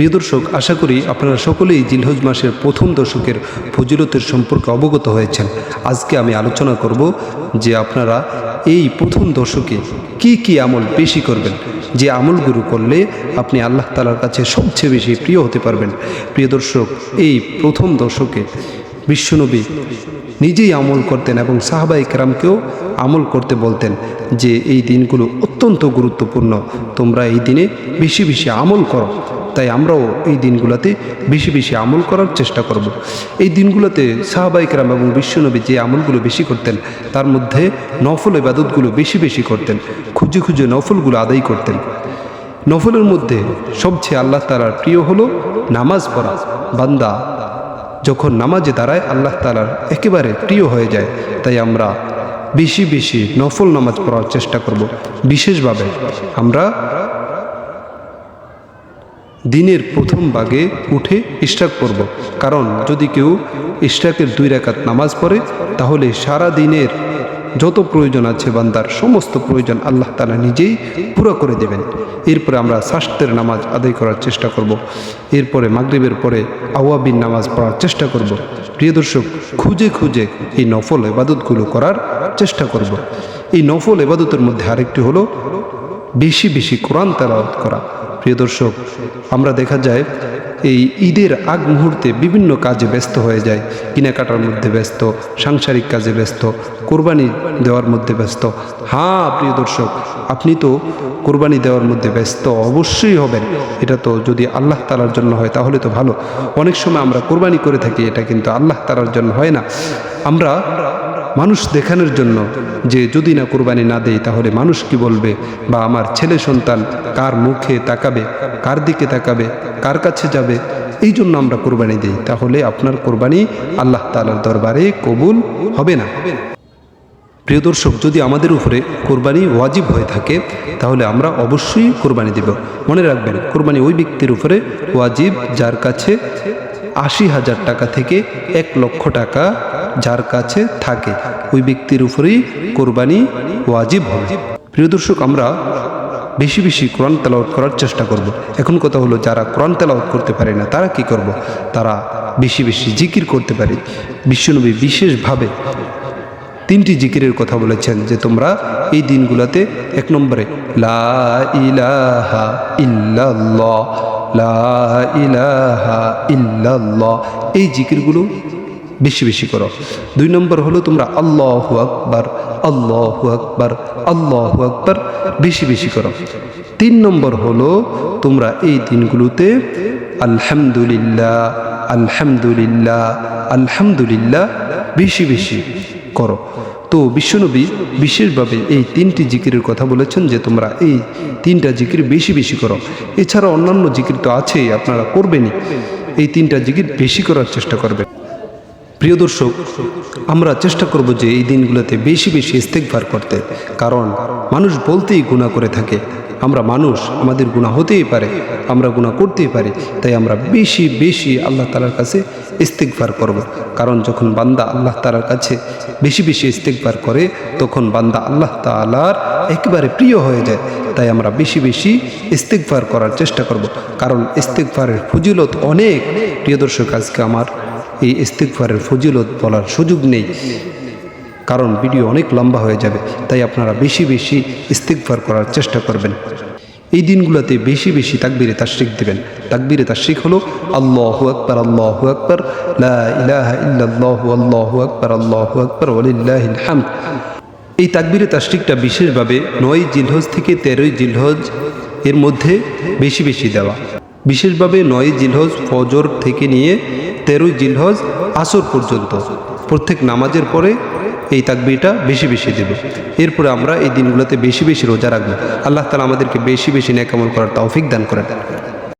প্রিয় দর্শক, আশা করি আপনারা সকলেই জিলহজ মাসের প্রথম দশকের ফজিলতের সম্পর্কে অবগত হয়েছেন। আজকে আমি আলোচনা করব যে আপনারা এই প্রথম দশকে কি কি আমল বেশি করবেন, যে আমলগুলো করলে আপনি আল্লাহ তালার কাছে সবচেয়ে বেশি প্রিয় হতে পারবেন। প্রিয় দর্শক, এই প্রথম দশকে বিশ্বনবী নিজেই আমল করতেন এবং সাহাবাই কেরামকেও আমল করতে বলতেন যে, এই দিনগুলো অত্যন্ত গুরুত্বপূর্ণ। তোমরা এই দিনে বেশি বেশি আমল করো। তাই আমরাও এই দিনগুলোতে বেশি বেশি আমল করার চেষ্টা করব। এই দিনগুলোতে সাহাবাইকরাম এবং বিশ্বনবী যে আমলগুলো বেশি করতেন, তার মধ্যে নফল ইবাদতগুলো বেশি বেশি করতেন, খুঁজে খুঁজে নফলগুলো আদায় করতেন। নফলের মধ্যে সবচেয়ে আল্লাহ তালার প্রিয় হলো নামাজ পড়া। বান্দা যখন নামাজে দাঁড়ায়, আল্লাহ তালার একেবারে প্রিয় হয়ে যায়। তাই আমরা বেশি বেশি নফল নামাজ পড়ার চেষ্টা করব। বিশেষভাবে আমরা দিনের প্রথম ভাগে উঠে ইশরাক করব কারণ যদি কেউ ইশরাকের দুই রাকাত নামাজ পড়ে, তাহলে সারা দিনের যত প্রয়োজন আছে বান্দার সমস্ত প্রয়োজন আল্লাহ তালা নিজেই পুরো করে দেবেন এরপরে আমরা স্বাস্থ্যের নামাজ আদায় করার চেষ্টা করব। এরপরে মাগরিবের পরে আওয়াবিন নামাজ পড়ার চেষ্টা করব। প্রিয় দর্শক, খুঁজে খুঁজে এই নফল এবাদতগুলো করার চেষ্টা করব। এই নফল এবাদতের মধ্যে আরেকটি হলো বেশি বেশি কোরআন তেলাওয়াত করা প্রিয় দর্শক, আমরা দেখা যায় এই ঈদের আগ মুহূর্তে বিভিন্ন কাজে ব্যস্ত হয়ে যায়। কেনাকাটার মধ্যে ব্যস্ত, সাংসারিক কাজে ব্যস্ত, কোরবানি দেওয়ার মধ্যে ব্যস্ত। হ্যাঁ প্রিয় দর্শক, আপনি তো কোরবানি দেওয়ার মধ্যে ব্যস্ত অবশ্যই হবেন। এটা তো যদি আল্লাহ তালার জন্য হয় তাহলে তো ভালো। অনেক সময় আমরা কোরবানি করে থাকি, এটা কিন্তু আল্লাহ তালার জন্য হয় না। আমরা মানুষ দেখানোর জন্য যে যদি না কোরবানি না দেয় তাহলে মানুষ কি বলবে? বা আমার ছেলে সন্তান কার মুখে তাকাবে, কার দিকে তাকাবে, কার কাছে যাবে? এই জন্য আমরা কোরবানি দিই। তাহলে আপনার কোরবানি আল্লাহ তালার দরবারে কবুল হবে না। প্রিয় দর্শক, যদি আমাদের উপরে কোরবানি ওয়াজিব হয়ে থাকে, তাহলে আমরা অবশ্যই কোরবানি দেব। মনে রাখবেন, কোরবানি ওই ব্যক্তির উপরে ওয়াজিব, যার কাছে আশি হাজার টাকা থেকে এক লক্ষ টাকা যার কাছে থাকে, ওই ব্যক্তির উপরেই কোরবানি ওয়াজিব হবে প্রিয় দর্শক, আমরা বেশি বেশি কোরআন তেলাওয়াত করার চেষ্টা করব। এখন কথা হলো, যারা কোরআন তেলাওয়াত করতে পারে না, তারা কি করব। তারা বেশি বেশি জিকির করতে পারে বিশ্বনবী বিশেষভাবে তিনটি জিকিরের কথা বলেছেন যে, তোমরা এই দিনগুলোতে এক নম্বরে, লা ইলাহা ইল্লাল্লাহ, লা ইলাহা ইল্লাল্লাহ, এই জিকিরগুলো বেশি বেশি করো। দুই নম্বর হলো তোমরা আল্লাহ আকবার আল্লাহ আকবার আল্লাহ আকবার বেশি বেশি করো। তিন নম্বর হলো তোমরা এই দিনগুলোতে আলহামদুলিল্লাহ আলহামদুলিল্লাহ আলহামদুলিল্লাহ বেশি বেশি করো। তো বিশ্বনবী বিশেষভাবে এই তিনটি জিকিরের কথা বলেছেন যে তোমরা এই তিনটা জিকির বেশি বেশি করো। এছাড়া অন্যান্য জিকির তো আছেই, আপনারা করবেনই। এই তিনটা জিকির বেশি করার চেষ্টা করবেন। প্রিয় দর্শক, আমরা চেষ্টা করব যে এই দিনগুলোতে বেশি বেশি ইস্তেকভার করতে। কারণ মানুষ বলতেই গুণা করে থাকে। আমরা মানুষ, আমাদের গুণা হতেই পারে, আমরা গুণা করতেই পারি। তাই আমরা বেশি বেশি আল্লাহ তালার কাছে ইস্তেকভার করব। কারণ যখন বান্দা আল্লাহ তালার কাছে বেশি বেশি ইস্তেকভার করে, তখন বান্দা আল্লাহ তালার একেবারে প্রিয় হয়ে যায়। তাই আমরা বেশি বেশি ইস্তেকভার করার চেষ্টা করব। কারণ ইস্তেকভারের ফজিলত অনেক। প্রিয় দর্শক, আজকে আমার এই ইস্তিকফারের ফজিলত বলার সুযোগ নেই। কারণ ভিডিও অনেক লম্বা হয়ে যাবে, তাই আপনারা বেশি বেশি ইস্তিকফার করার চেষ্টা করবেন। এই দিনগুলোতে বেশি বেশি তাকবিরে তাশরিক দেবেন। তাকবিরে তাশরিক হলো আল্লাহ আকবর আল্লাহ আকবর ইল্লাল্লাহু, আল্লাহু আকবর আল্লাহু আকবর হামদ এই তাকবিরে তাশরিকটা বিশেষভাবে নয় জিলহজ থেকে তেরোই জিলহজ এর মধ্যে বেশি বেশি দেওয়া। বিশেষভাবে নয় জিলহজ ফজর থেকে নিয়ে তেরোই জিলহজ আসর পর্যন্ত। প্রত্যেক নামাজের পরে এই তাকবিটা বেশি বেশি দেব। এরপরে আমরা এই দিনগুলোতে বেশি বেশি রোজা রাখব। আল্লাহ তালা আমাদেরকে বেশি বেশি ন্যাকামল করার তৌফিক দান করেন